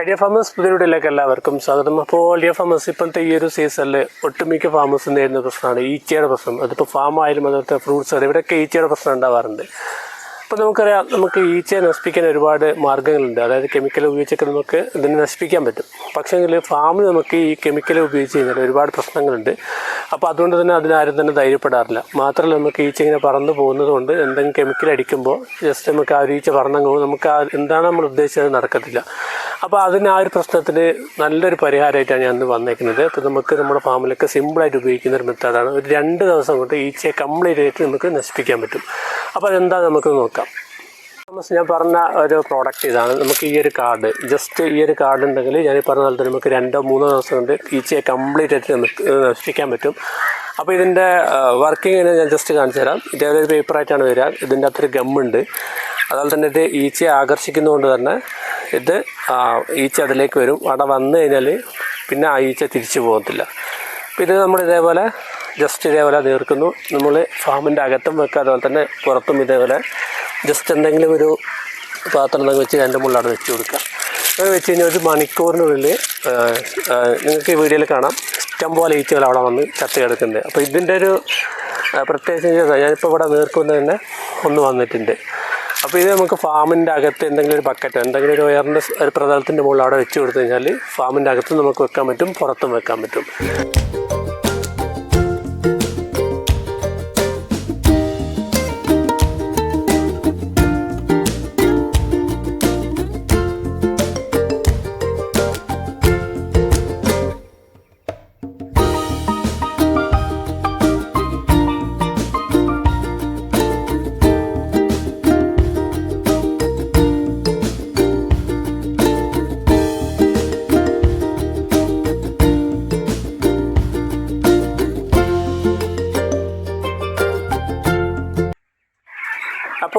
Idea farmers പുതിയവിടെയിലേക്ക് എല്ലാവർക്കും സ്വാഗതം. അപ്പോൾ ഡിയർ ഫാമേഴ്സ് ഇപ്പോഴത്തെ ഈ ഒരു സീസണിൽ ഒട്ടുമിക്ക ഫാമേഴ്സ് നേരിടുന്ന പ്രശ്നമാണ് ഈച്ചയുടെ പ്രശ്നം. അതിപ്പോൾ ഫാം ആയാലും അതുപോലത്തെ ഫ്രൂട്ട്സ് ആയാലും ഇവിടെയൊക്കെ ഈച്ചയുടെ പ്രശ്നം ഉണ്ടാവാറുണ്ട്. അപ്പോൾ നമുക്കറിയാം നമുക്ക് ഈച്ചയെ നശിപ്പിക്കാൻ ഒരുപാട് മാർഗങ്ങളുണ്ട്. അതായത് കെമിക്കൽ ഉപയോഗിച്ചൊക്കെ നമുക്ക് ഇതിനെ നശിപ്പിക്കാൻ പറ്റും. പക്ഷേങ്കിൽ ഫാമിൽ നമുക്ക് ഈ കെമിക്കൽ ഉപയോഗിച്ച് കഴിഞ്ഞാൽ ഒരുപാട് പ്രശ്നങ്ങളുണ്ട്. അപ്പോൾ അതുകൊണ്ട് തന്നെ അതിനാരും തന്നെ ധൈര്യപ്പെടാറില്ല. മാത്രമല്ല നമുക്ക് ഈച്ച ഇങ്ങനെ പറന്നു പോകുന്നത് കൊണ്ട് എന്തെങ്കിലും കെമിക്കൽ അടിക്കുമ്പോൾ ജസ്റ്റ് നമുക്ക് ആ ഒരു ഈച്ച പറഞ്ഞു നമുക്ക് ആ എന്താണ് നമ്മൾ ഉദ്ദേശിച്ചത് നടക്കത്തില്ല. അപ്പോൾ അതിന് ആ ഒരു പ്രശ്നത്തിന് നല്ലൊരു പരിഹാരമായിട്ടാണ് ഞാൻ ഇന്ന് വന്നേക്കുന്നത്. അപ്പോൾ നമുക്ക് നമ്മുടെ ഫാമിലൊക്കെ സിമ്പിളായിട്ട് ഉപയോഗിക്കുന്ന ഒരു മെത്തേഡാണ് ഒരു രണ്ട് ദിവസം കൊണ്ട് ഈച്ചയെ കംപ്ലീറ്റ് ആയിട്ട് നമുക്ക് നശിപ്പിക്കാൻ പറ്റും. അപ്പോൾ അതെന്താ നമുക്ക് നോക്കാം. ഞാൻ പറഞ്ഞ ഒരു പ്രോഡക്റ്റ് ഇതാണ്. നമുക്ക് ഈ ഒരു കാർഡ് ജസ്റ്റ് ഈ ഒരു കാർഡ് ഉണ്ടെങ്കിൽ ഞാൻ ഈ പറഞ്ഞ പോലെ നമുക്ക് രണ്ടോ മൂന്നോ ദിവസം കൊണ്ട് ഈച്ചയെ കംപ്ലീറ്റ് ആയിട്ട് നമുക്ക് നശിപ്പിക്കാൻ പറ്റും. അപ്പോൾ ഇതിന്റെ വർക്കിംഗ് ഞാൻ ജസ്റ്റ് കാണിച്ചു തരാം. ഇതേപോലെ ഒരു പേപ്പറായിട്ടാണ് വരിക? ഇതിന്റെ അത്ര ഗമ്മുണ്ട് അതുപോലെ തന്നെ ഇത് ഈച്ചയെ ആകർഷിക്കുന്നതുകൊണ്ട് തന്നെ ഇത് ഈച്ച അതിലേക്ക് വരും. അവിടെ വന്നു കഴിഞ്ഞാൽ പിന്നെ ആ ഈച്ച തിരിച്ചു പോകത്തില്ല. പിന്നെ നമ്മൾ ഇതേപോലെ ജസ്റ്റ് ഇതേപോലെ തീർക്കുന്നു. നമ്മൾ ഫാമിന്റെ അകത്തും വെക്കുക അതുപോലെ തന്നെ പുറത്തും ഇതേപോലെ ജസ്റ്റ് എന്തെങ്കിലും ഒരു പാത്രം എന്തെങ്കിലും വെച്ച് രണ്ട് മുള്ളാട് വെച്ച് കൊടുക്കുക. അങ്ങനെ വെച്ച് കഴിഞ്ഞാൽ ഒരു മണിക്കൂറിനുള്ളിൽ നിങ്ങൾക്ക് ഈ വീഡിയോയിൽ കാണാം. ഇഷ്ടം പോലെ ഈച്ചകൾ അവിടെ വന്ന് ചത്ത് കിടക്കുന്നുണ്ട്. അപ്പോൾ ഇതിന്റെ ഒരു പ്രത്യേകിച്ച് ഞാനിപ്പോൾ ഇവിടെ നീർക്കുന്നത് തന്നെ ഒന്ന് വന്നിട്ടുണ്ട്. അപ്പോൾ ഇത് നമുക്ക് ഫാമിന്റെ അകത്ത് എന്തെങ്കിലും ഒരു ബക്കറ്റ് എന്തെങ്കിലും ഒരു ഉയർന്ന ഒരു പ്രതലത്തിന്റെ മുകളിൽ അവിടെ വെച്ച് കൊടുത്തു കഴിഞ്ഞാൽ ഫാമിന്റെ അകത്ത് നമുക്ക് വെക്കാൻ പറ്റും പുറത്തും വെക്കാൻ പറ്റും.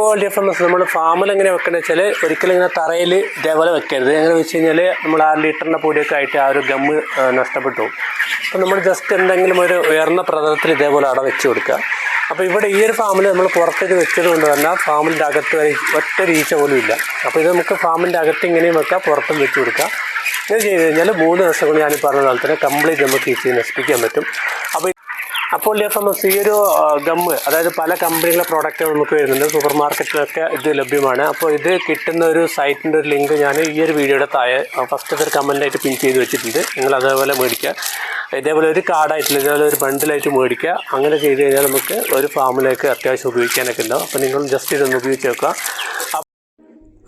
അപ്പോൾ ഡിഫറൻസ് എഫ് നമ്മൾ ഫാമിൽ എങ്ങനെ വെക്കണമെന്ന് വെച്ചാൽ ഒരിക്കലും ഇങ്ങനെ തറയിൽ ഇതേപോലെ വെക്കരുത്. എങ്ങനെ വെച്ച് കഴിഞ്ഞാൽ നമ്മൾ ആ ലിറ്ററിന്റെ പൊടിയൊക്കെ ആയിട്ട് ആ ഒരു ഗമ്മ് നഷ്ടപ്പെട്ടു. അപ്പം അപ്പോൾ നമ്മൾ ജസ്റ്റ് എന്തെങ്കിലും ഒരു ഉയർന്ന പ്രതലത്തിൽ ഇതേപോലെ അവിടെ വെച്ച് കൊടുക്കുക. അപ്പോൾ ഇവിടെ ഈ ഒരു ഫാമിൽ നമ്മൾ പുറത്തേക്ക് വെച്ചത് കൊണ്ട് തന്നെ ഫാമിന്റെ അകത്ത് വരെ ഒറ്റ രീച്ച പോലും ഇല്ല. അപ്പോൾ ഇത് നമുക്ക് ഫാമിന്റെ അകത്ത് ഇങ്ങനെയും വെക്കാം പുറത്തും വെച്ച് കൊടുക്കാം. ഇങ്ങനെ ചെയ്ത് കഴിഞ്ഞാൽ മൂന്ന് ദിവസം കൊണ്ട് ഞാൻ ഈ പറഞ്ഞ പോലെ തന്നെ കംപ്ലീറ്റ് നമുക്ക് ഈച്ചയെ നശിപ്പിക്കാൻ പറ്റും. അപ്പോൾ അപ്പോൾ എഫ് എം ഈ ഒരു ഗമ്മ് അതായത് പല കമ്പനികളുടെ പ്രോഡക്റ്റ് നമുക്ക് വരുന്നുണ്ട്. സൂപ്പർ മാർക്കറ്റിലൊക്കെ ഇത് ലഭ്യമാണ്. അപ്പോൾ ഇത് കിട്ടുന്ന ഒരു സൈറ്റിന്റെ ഒരു ലിങ്ക് ഞാൻ ഈ ഒരു വീഡിയോയുടെ താഴെ ഫസ്റ്റത്തെ ഒരു കമന്റായിട്ട് പിൻ ചെയ്ത് വെച്ചിട്ടുണ്ട്. നിങ്ങൾ അതേപോലെ മേടിക്കുക. ഇതേപോലെ ഒരു കാർഡായിട്ടില്ല ഇതേപോലെ ഒരു ബണ്ടിലായിട്ട് മേടിക്കുക. അങ്ങനെ ചെയ്ത് കഴിഞ്ഞാൽ നമുക്ക് ഒരു ഫാമിലേക്ക് അത്യാവശ്യം ഉപയോഗിക്കാനൊക്കെ ഉണ്ടാവും. അപ്പോൾ നിങ്ങൾ ജസ്റ്റ് ഇതൊന്ന് ഉപയോഗിച്ച് നോക്കുക.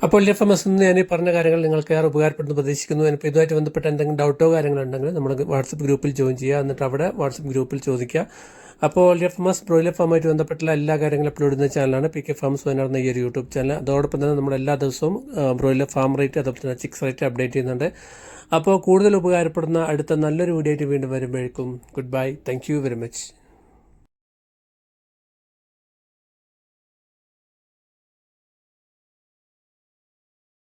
അപ്പോൾ എഫ് എം എസ് എന്ന് ഞാൻ പറഞ്ഞ കാര്യങ്ങൾ നിങ്ങൾക്ക് ഏറെ ഉപകാരപ്പെടുന്നു പ്രതീക്ഷിക്കുന്നു. ഇപ്പോൾ ഇതുമായിട്ട് ബന്ധപ്പെട്ട എന്തെങ്കിലും ഡൗട്ടോ കാര്യങ്ങളുണ്ടെങ്കിൽ നമ്മൾ വാട്സപ്പ് ഗ്രൂപ്പിൽ ജോയിൻ ചെയ്യുക. എന്നിട്ട് അവിടെ വാട്സപ്പ് ഗ്രൂപ്പിൽ ചോദിക്കുക. അപ്പോൾ എഫ് എം എസ് ബ്രോയിലർ ഫാമുമായിട്ട് ബന്ധപ്പെട്ടുള്ള എല്ലാ കാര്യങ്ങളും അപ്ലോഡ് ചെയ്യുന്ന ചാനലാണ് പി കെ ഫാംസ് വയനാട് ഈ ഒരു യൂട്യൂബ് ചാനൽ അതോടൊപ്പം തന്നെ നമ്മൾ എല്ലാ ദിവസവും ബ്രോയിലർ ഫാം റേറ്റ് അതോടൊപ്പം തന്നെ ചിക്സ് റേറ്റ് അപ്ഡേറ്റ് ചെയ്യുന്നുണ്ട്. അപ്പോൾ കൂടുതൽ ഉപകാരപ്പെടുന്ന അടുത്ത നല്ലൊരു വീഡിയോ ആയിട്ട് വീണ്ടും വരുമ്പോഴേക്കും good bye thank you very much